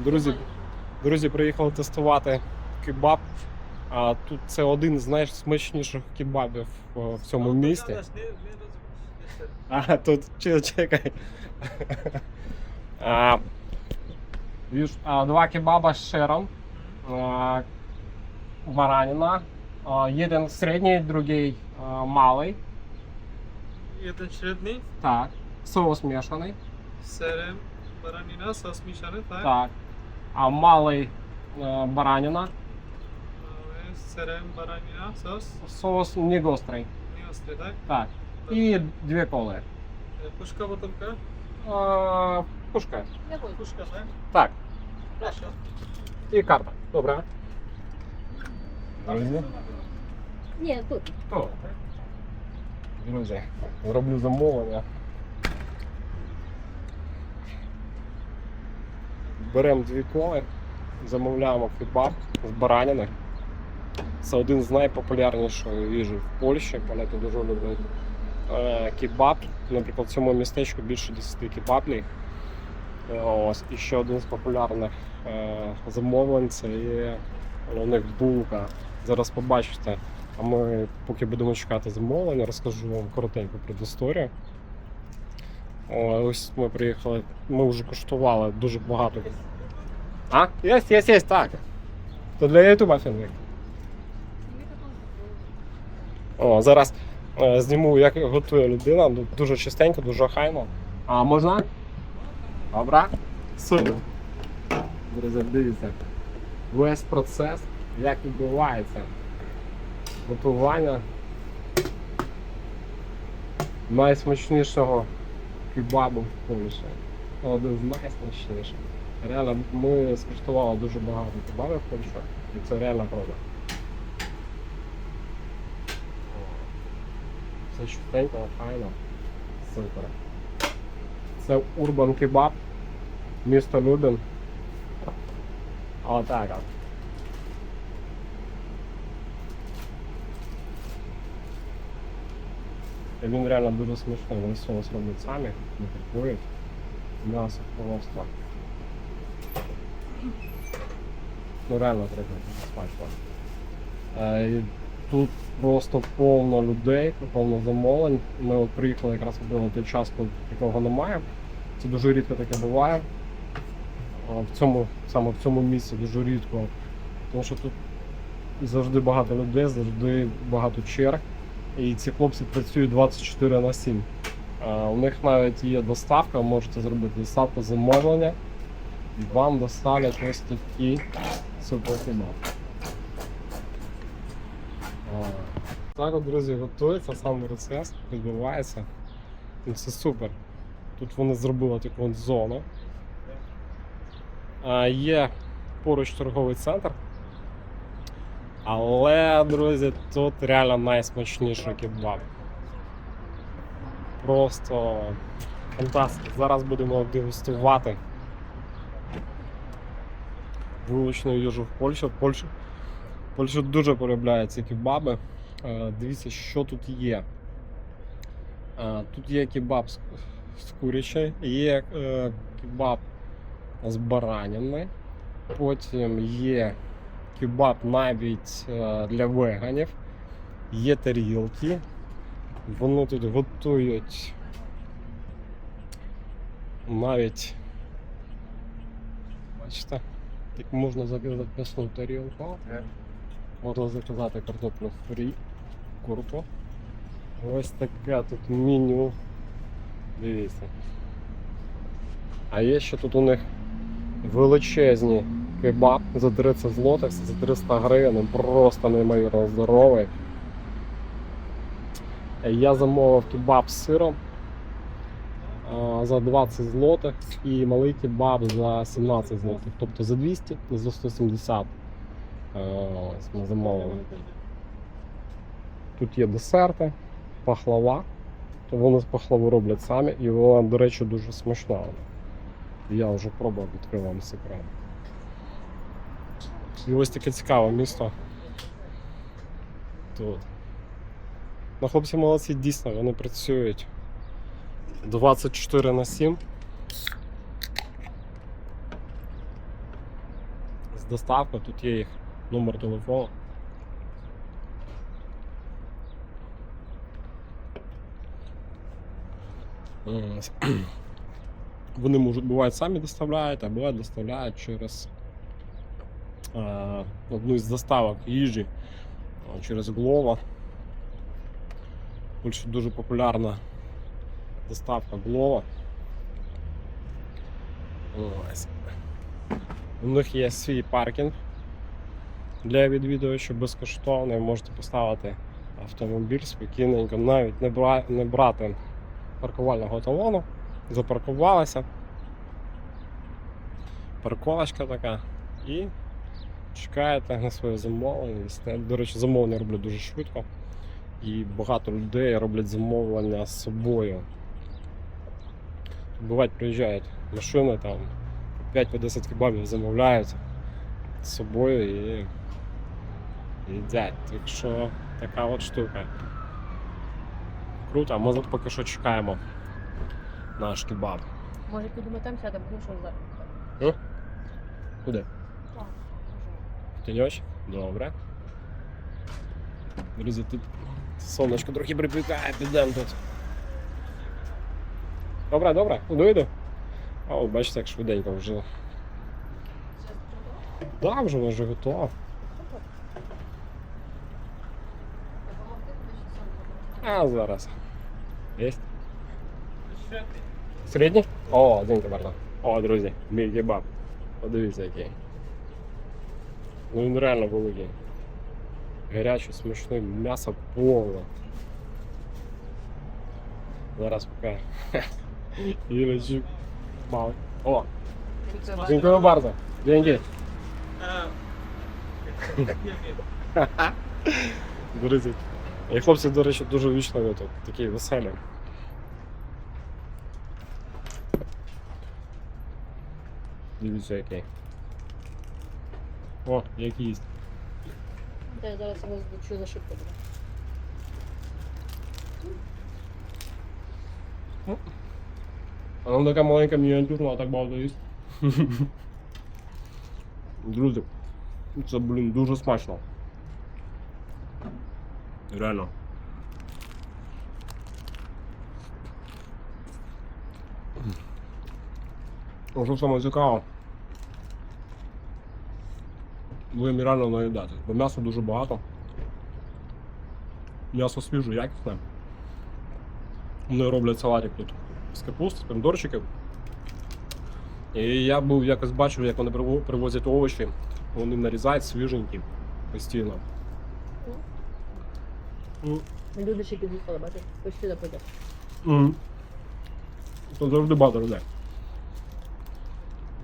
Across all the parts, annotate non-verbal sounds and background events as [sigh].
Друзі, друзі, приїхали тестувати кебаб. А тут це один з найсмачніших кебабів е, в цьому місті. А, тут чекай. А, два кебаба з шером. А, баранина. Один середній, другий малий. Jeden średni, Так. Соус мішаний. serem, baranina, sos mieszany, tak? Так. А малий е, баранина. Ale z serem, baranina, sos, Соус не гострий. nie ostry, tak? Так. І дві коли. E, Puszka, butelka? А, пушка. Puszka, tak? Так. Proszę. І карта. Добре. Друзі. Ні, тут. О, Друзі, роблю замовлення. Беремо дві коли, замовляємо кебаб з баранини. Це один з найпопулярніших їжі в Польщі. Поляки дуже люблять е, кебаб. Наприклад, в цьому містечку більше 10 кебаблів. Е, Ось. І ще один з популярних е, замовлень це є у них булка. Зараз побачите. А ми, поки будемо чекати замовлення, розкажу вам коротенько про історію. О, ось ми приїхали, ми вже куштували дуже багато. А? Є, є, є, так. То для Ютуба фільмик. О, зараз е, зніму, як готує людина. Ну, Дуже чистенько, дуже хайно. А можна? Добре? Супер. Друзі, дивіться. Весь процес, як відбувається готування найсмачнішого кебабу в Польщі. Один з найсмачніших. Реально, ми скуштували дуже багато кебабів в Польщі, і це реально правда. Все чистенько, файно. Супер. Це Урбан Кебаб, місто Любін. Отак Він реально дуже смачний. Вони соус роблять самі, не купують. М'ясо просто. Ну реально треба смачно. Е, тут просто повно людей, повно замовлень. Ми от приїхали якраз в той час, коли такого немає. Це дуже рідко таке буває. В цьому, саме в цьому місці дуже рідко. Тому що тут завжди багато людей, завжди багато черг. І ці хлопці працюють 24 на 7. У них навіть є доставка, можете зробити доставку замовлення. І вам доставлять ось такі суперкіно. Так от, друзі, готується сам процес, відбувається. І це супер. Тут вони зробили таку от зону. А, є поруч торговий центр. Але, друзі, тут реально найсмачніший кебаб. Просто фантастика. Зараз будемо дегустувати вуличну їжу в Польщі. Польща, Польща дуже полюбляє ці кебаби. Е, Дивіться, що тут є. Е, Тут є кебаб з, курячої, є е, кебаб з баранини, потім є кебаб навіть е, для веганів, є тарілки. Вони тут готують навіть, бачите, як можна заказати м'ясну тарілку, можна заказати картоплю фрі, курку. Ось таке тут меню. Дивіться. А є ще тут у них величезні кебаб за 30 злотих, за 300 гривень, просто неймовірно здоровий. Я замовив кебаб з сиром за 20 злотих і малий кебаб за 17 злотих. Тобто за 200 і за 170 Е, ось ми замовили. Тут є десерти, пахлава. То вони з пахлаву роблять самі і вона, до речі, дуже смачна. Я вже пробував, відкрив секрет. І ось таке цікаве місто. Тут. Ну, хлопці молодці, дійсно, вони працюють 24 на 7. з доставкою, тут є їх номер телефону. [clears throat] Вони можуть бувають самі доставляють, а бувають доставляють через одну із доставок їжі е, через. В Польщі дуже популярна доставка. Ось. У них є свій паркінг для відвідувачів безкоштовний. Можете поставити автомобіль спокійненько, навіть не, бра... не брати паркувального талону, запаркувалися. Парковочка така і чекаєте на своє замовлення. До речі, замовлення роблять дуже швидко. І багато людей роблять замовлення з собою. Бувають, приїжджають машини там 5-10 кебабів замовляють з собою і їдять. Так що така от штука. Круто, а ми тут поки що чекаємо наш кебаб. Може підемо там сядемо, тому що за. Куди? Тіньоч? Добре. Друзі, тут сонечко трохи припікає, підемо тут. Добре, добре, куди йду? А, от бачите, як швиденько вже. Так, вже воно вже готово. А зараз. Єсть? Ще ти. Середній? О, один кабарна. О, друзі, мій кебаб. Подивіться який. Ну він реально великий. Гарячий, смачний, м'ясо повне. Зараз поки. [laughs] Ілечі. Мало. О, dziękuję bardzo. Dzięki. А, як є? Друзі. І хлопці, до речі, дуже вічливі тут, такі веселі. Дивіться який. О, як їсть. Я зараз його звучу за шибку. А вона така маленька мініатюрна, а так багато їсть. [laughs] Друзі, це, блін, дуже смачно. Реально. А Що саме цікаво? Їм реально наїдати, бо м'яса дуже багато. М'ясо свіже, якісне. Вони роблять салатик тут з капусти, з помідорчиків. І я був якось бачив, як вони привозять овочі, вони нарізають свіженькі постійно. М, Люди ще під'їхали, бачиш, ось сюди пойде. Це завжди багато людей.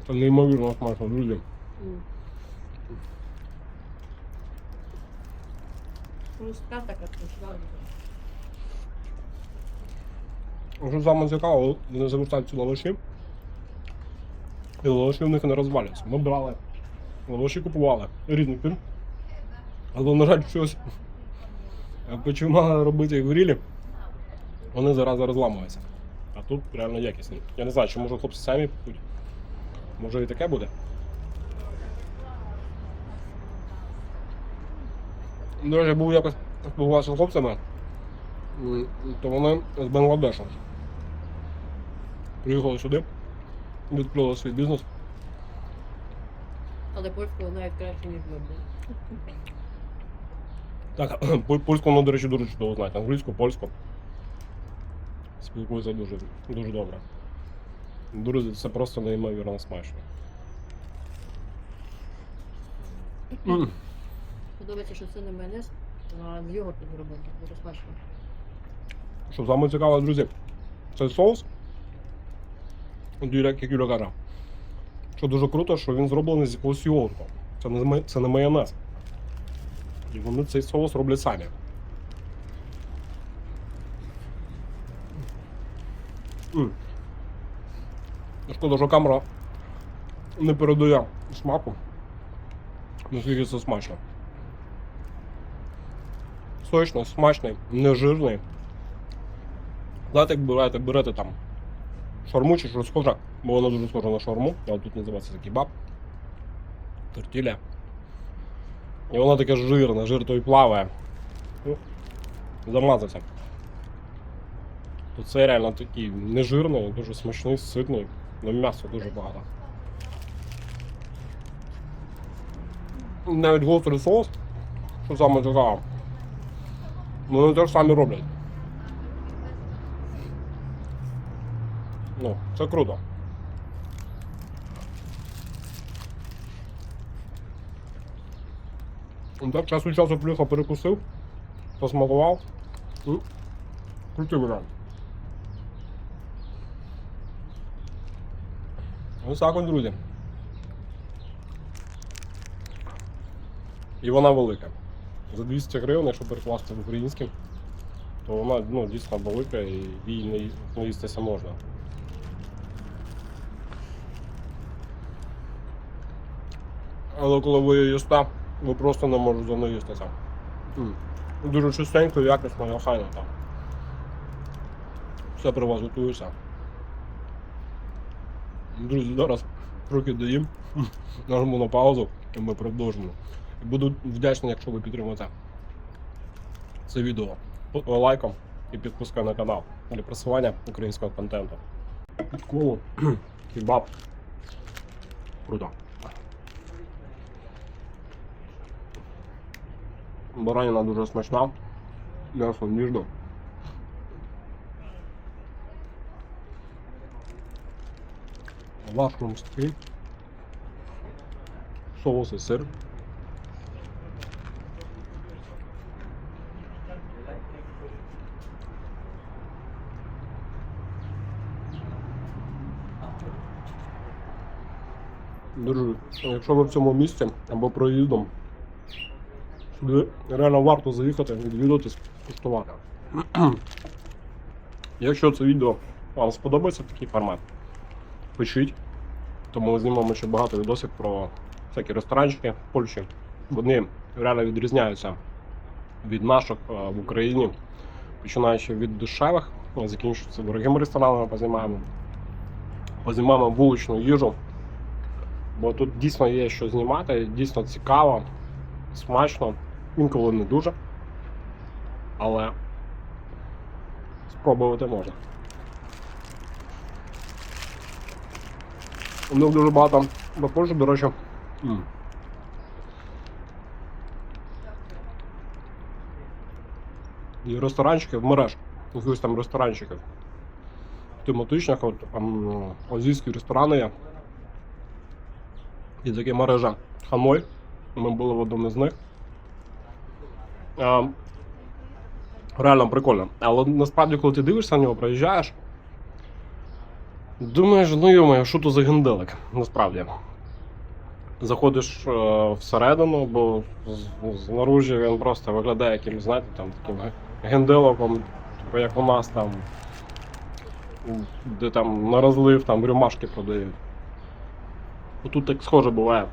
Це неймовірно смачно, друзі. Хрустка така смачна. Що саме цікаво, вони загортають ці. І лаваші в них не розваляться. Ми брали, лаваші купували різних фірм. Але, на жаль, щось як починали робити їх в грілі, вони зараз розламуються. А тут реально якісні. Я не знаю, чи може хлопці самі пекуть. Може і таке буде. До речі, був якось спілкувався з хлопцями, то вони з Бангладешу. Приїхали сюди, відкрили свій бізнес. Але польською навіть краще, ніж вибір. Так, [clears throat] поль- польську, ну, до речі, дуже чудово знають. Англійську, польську. Спілкуються дуже, дуже добре. Друзі, це просто неймовірно смачно. М. Подобається, що це не майонез, а з зробили. Дуже. Що саме цікаве, друзі, цей соус, Юля, як що дуже круто, що він зроблений з якогось йогурту. Це не, це не майонез. І вони цей соус роблять самі. Шкода, що камера не передає смаку. Наскільки це смачно. Сочно, смачний, не жирний. Знаєте, як берете, берете там шаурму чи щось схоже, бо вона дуже схожа на шаурму, але тут називається кебаб. Тортіля. І воно таке жирне, жир той плаває. Ну, Замазався. Тут це реально такий нежирний, дуже смачний, ситний, але м'яса дуже багато. Навіть гострий соус, що саме цікаво. Вони теж самі роблять. Ну, це круто. Ну, Так, час від часу плюха перекусив, посмакував. Ну, Крутий варіант. Ось так от, друзі. І вона велика. За 200 гривень, якщо перекласти в український, то вона ну, дійсно велика і їй не можна. Але коли ви її їсте, ви просто не можете за нею Дуже чистенько, якісно і охайно там. Все при вас готується. Друзі, зараз трохи доїм, [laughs] нажму на паузу і ми продовжимо. Буду вдячний, якщо ви підтримаєте це відео лайком і підпискою на канал для просування українського контенту. Колу, кебаб. [clears throat] Круто. Баранина дуже смачна, м'ясо ніжне. Ваш румстий, соус і сир. Друзі, якщо ви в цьому місці або проїздом, сюди реально варто заїхати, відвідати, скуштувати. [clears throat] Якщо це відео вам сподобається такий формат, пишіть. Тому знімемо ще багато відосів про всякі ресторанчики в Польщі. Вони реально відрізняються від наших е, в Україні, починаючи від дешевих, закінчуються дорогими ресторанами, познімаємо. Познімаємо вуличну їжу. Бо тут дійсно є що знімати, дійсно цікаво, смачно, інколи не дуже. Але спробувати можна. У них дуже багато в Польщі, до речі. І ресторанчиків, мереж, якихось там ресторанчиків. В Тематичних, от азійські ресторани є. І такі мережа Ханой. Ми були в одному з них. А, реально прикольно. Але насправді, коли ти дивишся на нього, проїжджаєш, думаєш, ну йомаю, що то за генделик, насправді. Заходиш е, всередину, бо знаружі він просто виглядає якимось, знаєте, там таким генделоком, типу як у нас там, де там на розлив там рюмашки продають. Тут так схоже буває.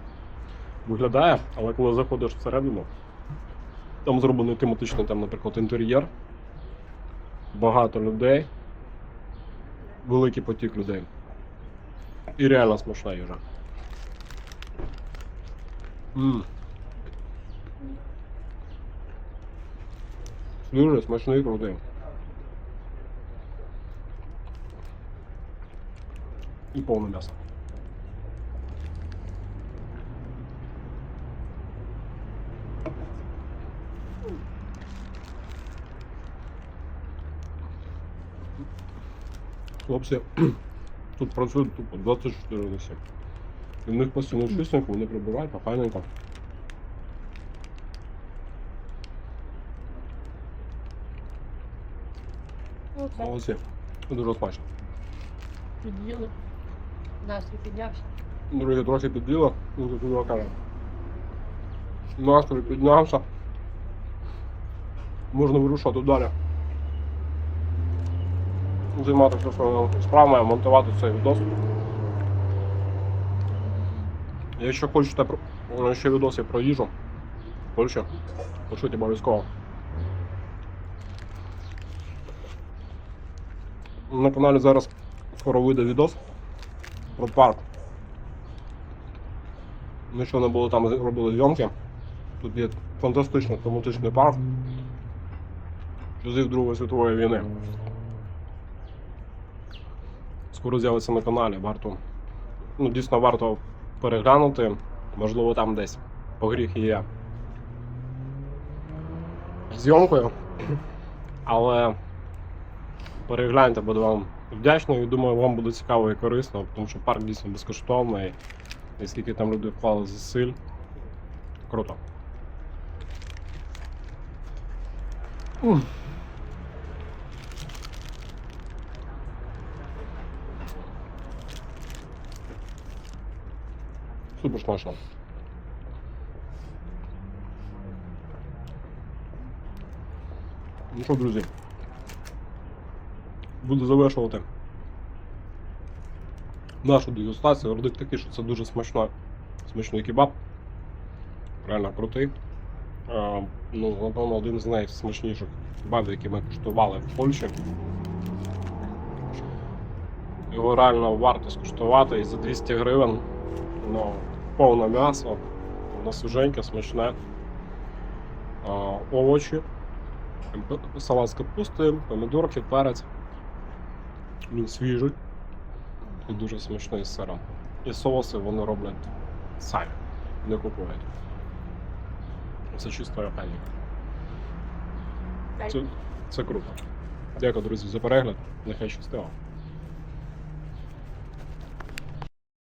Виглядає, але коли заходиш всередину, там зроблений тематичний, там, наприклад, інтер'єр, багато людей, великий потік людей. І реально смачна їжа. М. Дуже смачний крутий. І повне м'ясо. Хлопці [clears throat] тут працюють тупо 24 на 7. І в них постійно чистенько, вони прибирають, охайненько. Молодці. Дуже смачно. Під'їли. Настрій піднявся. Друзі, трохи підділо, ну тут його каже. Настрій піднявся. Можна вирушати далі. Займатися справами, монтувати цей відос. Якщо хочете про- ще відоси про їжу в пишіть обов'язково. На каналі зараз скоро вийде відос про парк Ми що не було там робили зйомки. Тут є фантастичний тематичний парк. Часів Другої світової війни. Скоро з'явиться на каналі, варто. Ну, дійсно варто переглянути. Можливо, там десь погріх є зйомкою. Але перегляньте, буду вам вдячний і думаю, вам буде цікаво і корисно, тому що парк дійсно безкоштовний. І скільки там люди вклали зусиль. Круто. Ух. Супер смачно. Ну що, друзі, буду завершувати нашу дегустацію. Вердикт такий, що це дуже смачно, смачний кебаб. Реально крутий. А, ну, напевно, один з найсмачніших кебабів, які ми куштували в Польщі. Його реально варто скуштувати і за 200 гривень. Ну, повне м'ясо, воно свіженьке, смачне. А, овочі, салат з капусти, помідорки, перець. Він свіжий і дуже смачний з сиром. І соуси вони роблять самі, не купують. Це чисто органіка. Це, це круто. Дякую, друзі, за перегляд. Нехай щастило.